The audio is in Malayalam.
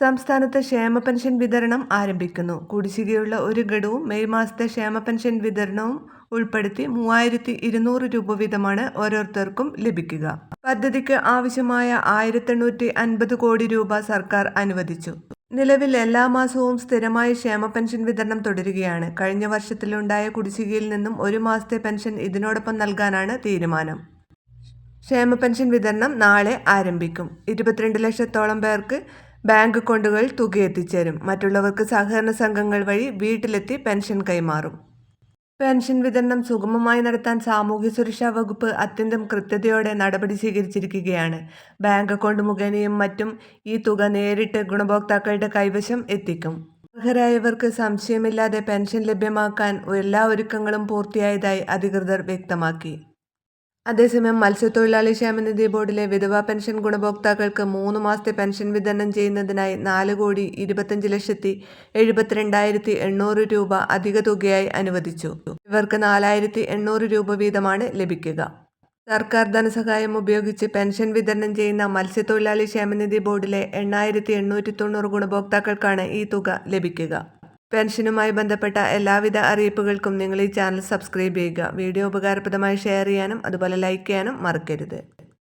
സംസ്ഥാനത്ത് ക്ഷേമ പെൻഷൻ വിതരണം ആരംഭിക്കുന്നു. കുടിശ്ശികയുള്ള ഒരു ഗഡുവും മെയ് മാസത്തെ ക്ഷേമ പെൻഷൻ വിതരണവും ഉൾപ്പെടുത്തി മൂവായിരത്തി ഇരുന്നൂറ് രൂപ വീതമാണ് ഓരോരുത്തർക്കും ലഭിക്കുക. പദ്ധതിക്ക് ആവശ്യമായ ആയിരത്തെണ്ണൂറ്റി അൻപത് കോടി രൂപ സർക്കാർ അനുവദിച്ചു. നിലവിൽ എല്ലാ മാസവും സ്ഥിരമായി ക്ഷേമ പെൻഷൻ വിതരണം തുടരുകയാണ്. കഴിഞ്ഞ വർഷത്തിലുണ്ടായ കുടിശ്ശികയിൽ നിന്നും ഒരു മാസത്തെ പെൻഷൻ ഇതിനോടൊപ്പം നൽകാനാണ് തീരുമാനം. ക്ഷേമ പെൻഷൻ വിതരണം നാളെ ആരംഭിക്കും. ഇരുപത്തിരണ്ട് ലക്ഷത്തോളം പേർക്ക് ബാങ്ക് അക്കൗണ്ടുകൾ തുക എത്തിച്ചേരും. മറ്റുള്ളവർക്ക് സഹകരണ സംഘങ്ങൾ വഴി വീട്ടിലെത്തി പെൻഷൻ കൈമാറും. പെൻഷൻ വിതരണം സുഗമമായി നടത്താൻ സാമൂഹ്യ സുരക്ഷാ വകുപ്പ് അത്യന്തം കൃത്യതയോടെ നടപടി സ്വീകരിച്ചിരിക്കുകയാണ്. ബാങ്ക് അക്കൗണ്ട് മുഖേനയും മറ്റും ഈ തുക നേരിട്ട് ഗുണഭോക്താക്കളുടെ കൈവശം എത്തിക്കും. അർഹരായവർക്ക് സംശയമില്ലാതെ പെൻഷൻ ലഭ്യമാക്കാൻ എല്ലാ ഒരുക്കങ്ങളും പൂർത്തിയായതായി അധികൃതർ വ്യക്തമാക്കി. അതേസമയം മത്സ്യത്തൊഴിലാളി ക്ഷേമനിധി ബോർഡിലെ വിധവാ പെൻഷൻ ഗുണഭോക്താക്കൾക്ക് മൂന്ന് മാസത്തെ പെൻഷൻ വിതരണം ചെയ്യുന്നതിനായി നാല് കോടി ഇരുപത്തഞ്ച് ലക്ഷത്തി എഴുപത്തിരണ്ടായിരത്തി എണ്ണൂറ് രൂപ അധിക തുകയായി അനുവദിച്ചു. ഇവർക്ക് നാലായിരത്തി എണ്ണൂറ് രൂപ വീതമാണ് ലഭിക്കുക. സർക്കാർ ധനസഹായം ഉപയോഗിച്ച് പെൻഷൻ വിതരണം ചെയ്യുന്ന മത്സ്യത്തൊഴിലാളി ക്ഷേമനിധി ബോർഡിലെ എണ്ണായിരത്തി എണ്ണൂറ്റി തൊണ്ണൂറ് ഗുണഭോക്താക്കൾക്കാണ് ഈ തുക ലഭിക്കുക. പെൻഷനുമായി ബന്ധപ്പെട്ട എല്ലാവിധ അറിയിപ്പുകൾക്കും നിങ്ങൾ ഈ ചാനൽ സബ്സ്ക്രൈബ് ചെയ്യുക. വീഡിയോ ഉപകാരപ്രദമായി ഷെയർ ചെയ്യാനും അതുപോലെ ലൈക്ക് ചെയ്യാനും മറക്കരുത്.